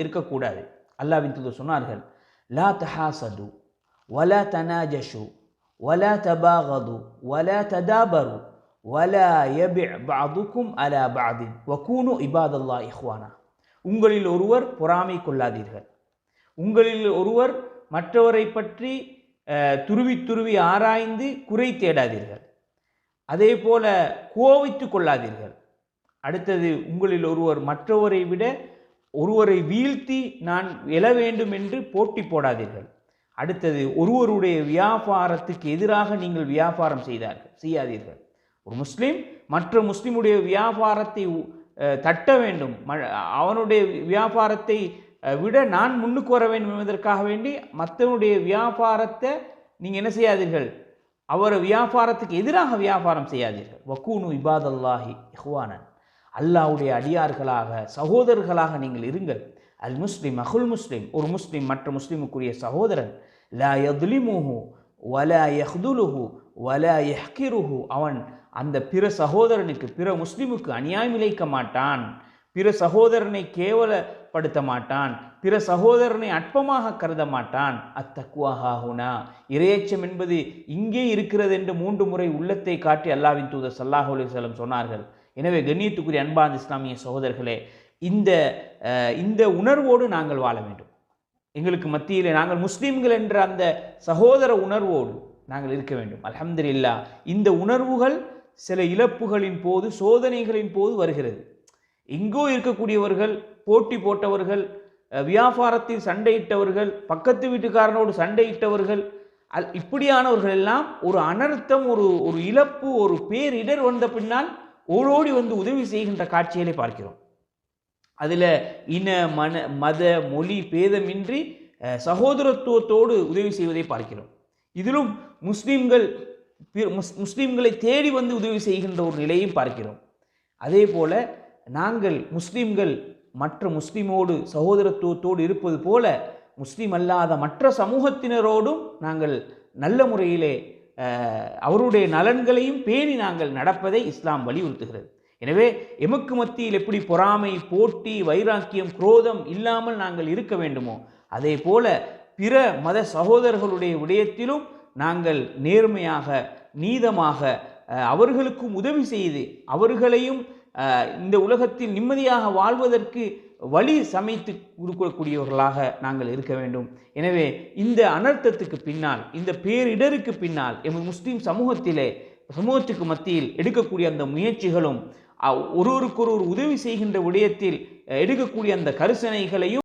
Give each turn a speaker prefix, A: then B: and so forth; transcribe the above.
A: இருக்கக்கூடாது. அல்லாவின் தூதர் சொன்னார்கள் லா தஹாசது வலா தனாஜஷு வலா தபாகது வலா ததாபரு வலா யபி பாதுக்கும் அலா பாதின் வக்கூனு இபாதல்லா இஹ்வானா. உங்களில் ஒருவர் பொறாமை கொள்ளாதீர்கள். உங்களில் ஒருவர் மற்றவரை பற்றி துருவி துருவி ஆராய்ந்து குறை தேடாதீர்கள். அதே போல கோவித்து கொள்ளாதீர்கள். அடுத்தது உங்களில் ஒருவர் மற்றவரை விட ஒருவரை வீழ்த்தி நான் எழ வேண்டும் என்று போட்டி போடாதீர்கள். அடுத்தது ஒருவருடைய வியாபாரத்துக்கு எதிராக நீங்கள் வியாபாரம் செய்தார்கள் செய்யாதீர்கள். ஒரு முஸ்லீம் மற்ற முஸ்லீமுடைய வியாபாரத்தை தட்ட வேண்டும். ம- அவனுடைய வியாபாரத்தை விட நான் முன்னுக்கு வர வேண்டும் என்பதற்காக வேண்டி மற்றவனுடைய வியாபாரத்தை நீங்கள் என்ன செய்யாதீர்கள்? அவர் வியாபாரத்துக்கு எதிராக வியாபாரம் செய்யாதீர்கள். வக்கூனு இபாதல்லாஹி இஹ்வானன். அல்லாஹ்வுடைய அடியார்களாக சகோதரர்களாக நீங்கள் இருங்கள். அல் முஸ்லீம் அகுல் முஸ்லீம் ஒரு முஸ்லீம் மற்ற முஸ்லிமுக்குரிய சகோதரன். லா யதுலிமுஹு வலா யஹ்துலுஹு வலா யஹ்கிருஹு. அவன் அந்த பிற சகோதரனுக்கு பிற முஸ்லீமுக்கு அநியாயம் இழைக்க மாட்டான். பிற சகோதரனை கேவலப்படுத்த மாட்டான் பிற சகோதரனை அற்பமாக கருத மாட்டான் அத்தக்குவாஹாகுனா இரையச்சம் என்பது இங்கே இருக்கிறது என்று மூன்று முறை உள்ளத்தை காட்டி அல்லாவின் தூதர் சல்லாஹ் அலுவலம் சொன்னார்கள். எனவே கண்ணியத்துக்குரிய அன்பாந்த இஸ்லாமிய சகோதரர்களே இந்த இந்த உணர்வோடு நாங்கள் வாழ வேண்டும். எங்களுக்கு மத்தியிலே நாங்கள் முஸ்லீம்கள் என்ற அந்த சகோதர உணர்வோடு நாங்கள் இருக்க வேண்டும். அலமதுல்லா இந்த உணர்வுகள் சில இழப்புகளின் போது சோதனைகளின் போது வருகிறது. எங்கோ இருக்கக்கூடியவர்கள் போட்டி போட்டவர்கள் வியாபாரத்தில் சண்டையிட்டவர்கள் பக்கத்து வீட்டுக்காரனோடு சண்டையிட்டவர்கள் அல் இப்படியானவர்கள் எல்லாம் ஒரு அனர்த்தம் ஒரு ஒரு இழப்பு ஒரு பேரிடர் வந்த பின்னால் ஓடோடி வந்து உதவி செய்கின்ற காட்சிகளை பார்க்கிறோம். அதில் இன மன மத மொழி பேதமின்றி சகோதரத்துவத்தோடு உதவி செய்வதை பார்க்கிறோம். இதிலும் முஸ்லீம்கள் முஸ்- முஸ்லீம்களை தேடி வந்து உதவி செய்கின்ற ஒரு நிலையும் பார்க்கிறோம். அதே போல நாங்கள் முஸ்லீம்கள் மற்ற முஸ்லீமோடு சகோதரத்துவத்தோடு இருப்பது போல முஸ்லீம் அல்லாத மற்ற சமூகத்தினரோடும் நாங்கள் நல்ல முறையிலே அவருடைய நலன்களையும் பேணி நாங்கள் நடப்பதை இஸ்லாம் வலியுறுத்துகிறது. எனவே எமக்கு மத்தியில் எப்படி பொறாமை போட்டி வைராக்கியம் குரோதம் இல்லாமல் நாங்கள் இருக்க வேண்டுமோ அதே போல பிற மத சகோதரர்களுடைய விடயத்திலும் நாங்கள் நேர்மையாக நீதமாக அவர்களுக்கும் உதவி செய்து அவர்களையும் இந்த உலகத்தில் நிம்மதியாக வாழ்வதற்கு வழி சமைத்து கொடுக்கக்கூடியவர்களாக நாங்கள் இருக்க வேண்டும். எனவே இந்த அனர்த்தத்துக்கு பின்னால் இந்த பேரிடருக்கு பின்னால் எமது முஸ்லீம் சமூகத்திலே சமூகத்துக்கு மத்தியில் எடுக்கக்கூடிய அந்த முயற்சிகளும் ஒருவருக்கொருவர் உதவி செய்கின்ற விடயத்தில் எடுக்கக்கூடிய அந்த கரிசனைகளையும்